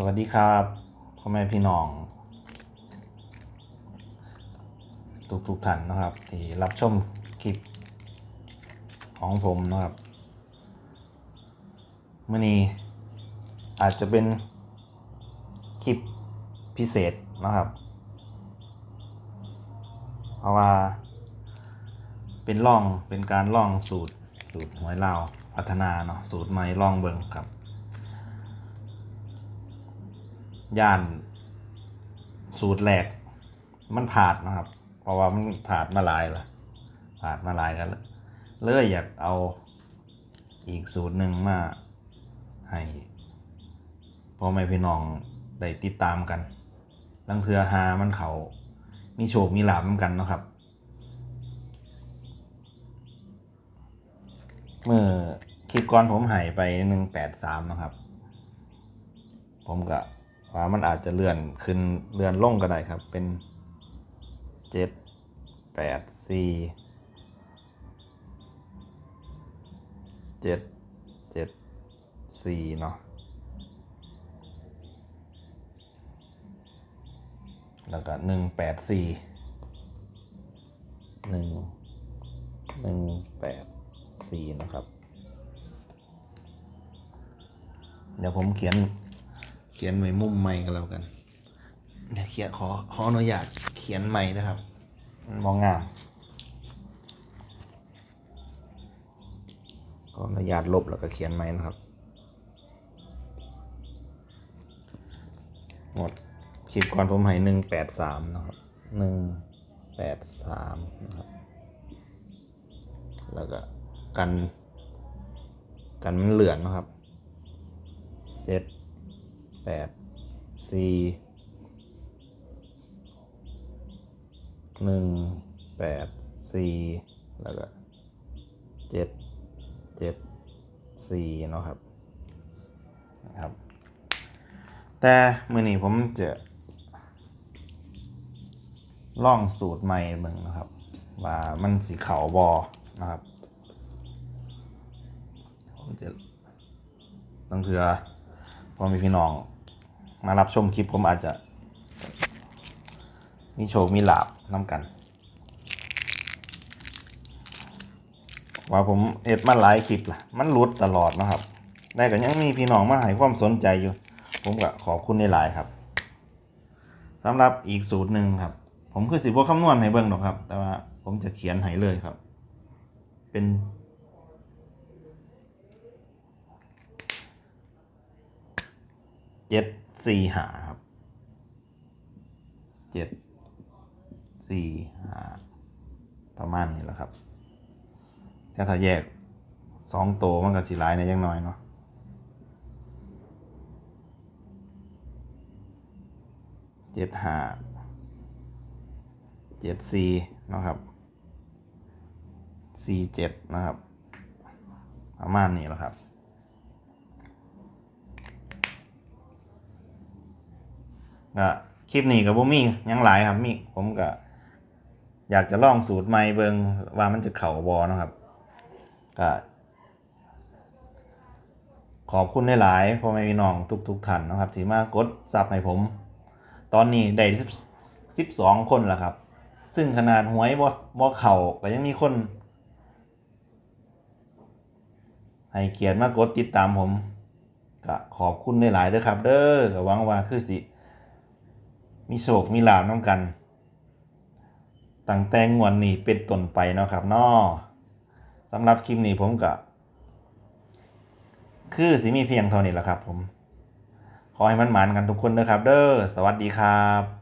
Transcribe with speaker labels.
Speaker 1: สวัสดีครับพ่อแม่พี่น้อง ทุกทุกท่านนะครับ ที่รับชมคลิปของผมนะครับเมื่อนี้อาจจะเป็นคลิปพิเศษนะครับ เพราะว่าเป็นล่องเป็นการล่องสูตรสูตรหวยลาวพัฒนาเนาะสูตรใหม่ล่องเบิงครับ ย่านสูตรแรกมันผ่านนะครับ เพราะว่ามันผ่านมาหลายละผ่านมาหลายกันแล้วเลยอยากเอาอีกสูตรหนึ่งมาให้พ่อแม่พี่น้องได้ติดตามกันลังเทือหามันเขามีโชคมีลาบเหมือนกันเนาะครับเมื่อคลิปก่อนผมหายไปหนึ่งแปดสามนะครับ ผมก็ ว่ามันอาจจะเลื่อนขึ้นเลื่อนลงก็ได้ครับ เป็นเจ็ดแปดสี่เจ็ดเจ็ดสี่เนาะแล้วก็หนึ่งแปดสี่หนึ่งหนึ่งแปดสี่นะครับ เดี๋ยวผมเขียน เขียนไว้มุมใหม่ก็แล้วกันเดี๋ยวเขียนขอขออนุญาตเขียนใหม่นะครับมันมองงามขออนุญาตลบแล้วก็เขียนใหม่นะครับหมดคลิปก่อนผมให้หนึ่งแปดสามนะครับหนึ่งแปดสามนะครับ แล้วก็กัน กันมันเหลือนนะครับเจ็ด แปดสี่หนึ่งแปดสี่แล้วก็เจ็ดเจ็ดสี่เนาะครับนะครับ แต่มื่อนี้ผมจะล่องสูตรใหม่เบิ่งนะครับ ว่ามันสีขาวบอนะครับผมจะต้องเถือพอมีพี่น้อง มารับชมคลิปผมอาจจะ มีโชคมีลาบน้ำกัน ว่าผมเอ็ดมาหลายคลิปล่ะ มันหลุดตลอดนะครับ ได้ก็ยังมีพี่น้องมาให้ความสนใจอยู่ ผมก็ขอบคุณในหลายครับสำหรับอีกสูตรหนึ่งครับ ผมคือสิบวกคำนวณให้เบิ่งหรอกครับ แต่ว่าผมจะเขียนให้เลยครับ เป็น เจ็ดสี่หาครับเจ็ดสี่หาประมาณนี้แหละครับ ถ้าถ้าแยกสองตัวมันก็สีลายในยังน้อยเนาะเจ็ดหาเจ็ดสี่นะครับสี่เจ็ดนะครับ ประมาณนี้แหละครับ ก็คลิปนี้กับบ่มียังหลายครับมีผมก็อยากจะลองสูตรใหม่เบิงว่ามันจะเข่าบอนะครับก็ขอบคุณหลายๆพ่อแม่พี่น้องทุกๆท่านนะครับที่มากดซับให้ผม ตอนนี้ได้สิบสองคนแล้วครับ ซึ่งขนาดหวยบ่บ่เข่าก็ยังมีคน ให้เกียรติมากดติดตามผมก็ขอบคุณหลายๆเด้อครับ เด้อก็หวังว่าคือสิ มีโศกมีลาบน้ำกันตั้งแต่งวนนี้เป็นต้นไปเนาะครับเนาะสำหรับคลิปนี้ผมก็คือสิมีเพียงเท่านี้แหละครับผม ขอให้มันหมานกันทุกคนนะครับ เด้อสวัสดีครับ